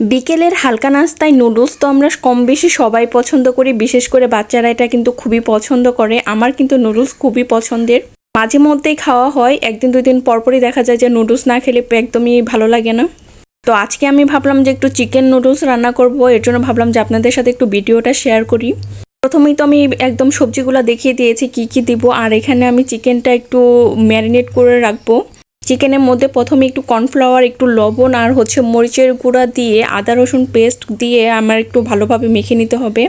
বিকেলের হালকা নাস্তায় নুডলস তো আমরা কম বেশি সবাই পছন্দ করি, বিশেষ করে বাচ্চারা এটা কিন্তু খুবই পছন্দ করে। আমার কিন্তু নুডলস খুবই পছন্দের। মাঝে মধ্যেই খাওয়া হয়, একদিন দুই দিন পরপরই দেখা যায় যে নুডলস না খেলে একদমই ভালো লাগে না। তো আজকে আমি ভাবলাম যে একটু চিকেন নুডলস রান্না করব, এর জন্য ভাবলাম যে আপনাদের সাথে একটু ভিডিওটা শেয়ার করি। প্রথমেই তো আমি একদম সবজিগুলো দেখিয়ে দিয়েছি, কি কি দিব, আর এখানে আমি চিকেনটা একটু ম্যারিনেট করে রাখব। চিকেনের মধ্যে প্রথমে একটু কর্নফ্লাওয়ার, একটু লবণ আর হচ্ছে মরিচের গুঁড়া দিয়ে আদা, রসুন পেস্ট দিয়ে আমার একটু ভালোভাবে মেখে নিতে হবে।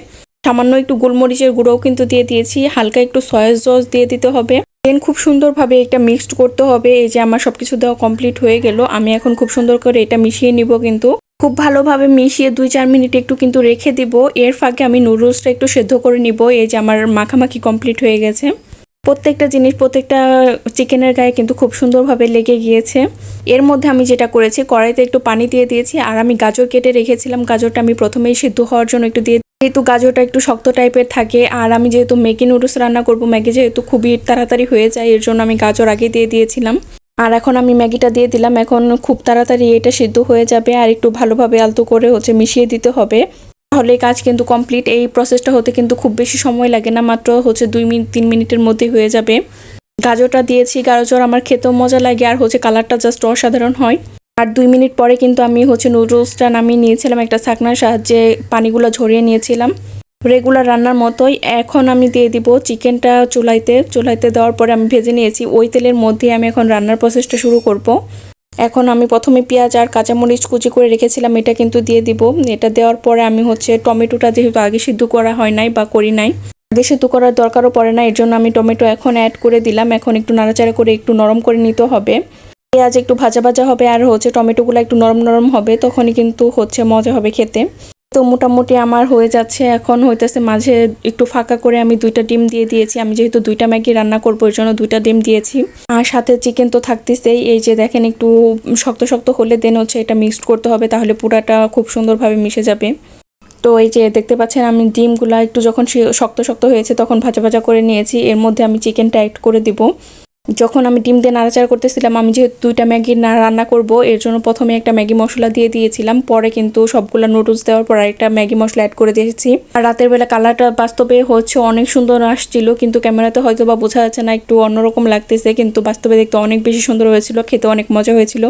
সামান্য একটু গোলমরিচের গুঁড়োও কিন্তু দিয়ে দিয়েছি, হালকা একটু সয়া সস দিয়ে দিতে হবে। দেন খুব সুন্দরভাবে এটা মিক্সড করতে হবে, এই যে আমার সবকিছু দেওয়া কমপ্লিট হয়ে গেল, আমি এখন খুব সুন্দর করে এটা মিশিয়ে নিব কিন্তু। খুব ভালোভাবে মিশিয়ে দুই চার মিনিট একটু কিন্তু রেখে দিব, এর ফাঁকে আমি নুডলসটা একটু সেদ্ধ করে নিব, এই যে আমার মাখামাখি কমপ্লিট হয়ে গেছে। প্রত্যেকটা জিনিস, প্রত্যেকটা চিকেনের গায়ে কিন্তু খুব সুন্দরভাবে লেগে গিয়েছে। এর মধ্যে আমি যেটা করেছি, কড়াইতে একটু পানি দিয়ে দিয়েছি, আর আমি গাজর কেটে রেখেছিলাম। গাজরটা আমি প্রথমেই সিদ্ধ হওয়ার জন্য একটু দিয়ে যেহেতু গাজরটা একটু শক্ত টাইপের থাকে, আর আমি যেহেতু ম্যাগি নুডলস রান্না করব, ম্যাগি যেহেতু খুবই তাড়াতাড়ি হয়ে যায়, এর জন্য আমি গাজর আগে দিয়ে দিয়েছিলাম। আর এখন আমি ম্যাগিটা দিয়ে দিলাম। এখন খুব তাড়াতাড়ি এটা সিদ্ধ হয়ে যাবে, আর একটু ভালোভাবে আলতো করে হচ্ছে মিশিয়ে দিতে হবে। তাহলে কাজ কিন্তু কমপ্লিট এই প্রসেসটা হতে কিন্তু খুব বেশি সময় লাগে না, মাত্র হচ্ছে দুই মিনিট, তিন মিনিটের মধ্যে হয়ে যাবে। গাজরটা দিয়েছি, গাজর আমার খেতেও মজা লাগে, আর হচ্ছে কালারটা জাস্ট অসাধারণ হয়। আর দুই মিনিট পরে কিন্তু আমি হচ্ছে নুডলসটা নামিয়ে নিয়েছিলাম, একটা ছাকনার সাহায্যে পানিগুলো ঝরিয়ে নিয়েছিলাম। রেগুলার রান্নার মতোই এখন আমি দিয়ে দিব চিকেনটা চুলাইতে চুলাইতে দেওয়ার পরে আমি ভেজে নিয়েছি, ওই তেলের মধ্যে আমি এখন রান্নার প্রসেসটা শুরু করব। এখন আমি প্রথমে পেঁয়াজ আর কাঁচামরিচ কুচি করে রেখেছিলাম, এটা কিন্তু দিয়ে দিব। এটা দেওয়ার পরে আমি হচ্ছে টমেটোটা যেহেতু আগে সিদ্ধ করা হয় নাই বা করি নাই, আগে সিদ্ধ করার দরকারও পড়ে না এর জন্য আমি টমেটো এখন অ্যাড করে দিলাম। এখন একটু নাড়াচাড়া করে একটু নরম করে নিতে হবে। পেঁয়াজ একটু ভাজা ভাজা হবে আর হচ্ছে টমেটোগুলো একটু নরম নরম হবে, তখনই কিন্তু হচ্ছে মজা হবে খেতে। তো মোটামুটি আমার হয়ে যাচ্ছে। এখন হইতেছে মাঝে একটু ফাঁকা করে আমি দুইটা ডিম দিয়ে দিয়েছি। আমি যেহেতু দুইটা ম্যাগি রান্না করব ওই জন্য দুইটা ডিম দিয়েছি। আর সাথে চিকেন তো থাকতেছেই। এই যে দেখেন একটু শক্ত শক্ত হলে দেন হচ্ছে এটা মিক্সড করতে হবে, তাহলে পুরাটা খুব সুন্দরভাবে মিশে যাবে। তো এই যে দেখতে পাচ্ছেন আমি ডিমগুলা একটু যখন শক্ত শক্ত হয়েছে, তখন ভাজা ভাজা করে নিয়েছি। এর মধ্যে আমি চিকেনটা অ্যাড করে দিব। যখন আমি ডিম দিয়ে নাড়াচাড়া করতেছিলাম, আমি যেহেতু দুইটা ম্যাগি না রান্না করব, এর জন্য প্রথমে একটা ম্যাগি মশলা দিয়ে দিয়েছিলাম। পরে কিন্তু সবগুলো নুডলস দেওয়ার পর একটা ম্যাগি মশলা অ্যাড করে দিয়েছি। আর রাতের বেলা কালারটা বাস্তবে হচ্ছে অনেক সুন্দর আসছিল, কিন্তু ক্যামেরাতে হয়তো বা বোঝা যাচ্ছে না, একটু অন্যরকম লাগতেছে, কিন্তু বাস্তবে দেখতে অনেক বেশি সুন্দর হয়েছিল, খেতে অনেক মজা হয়েছিল।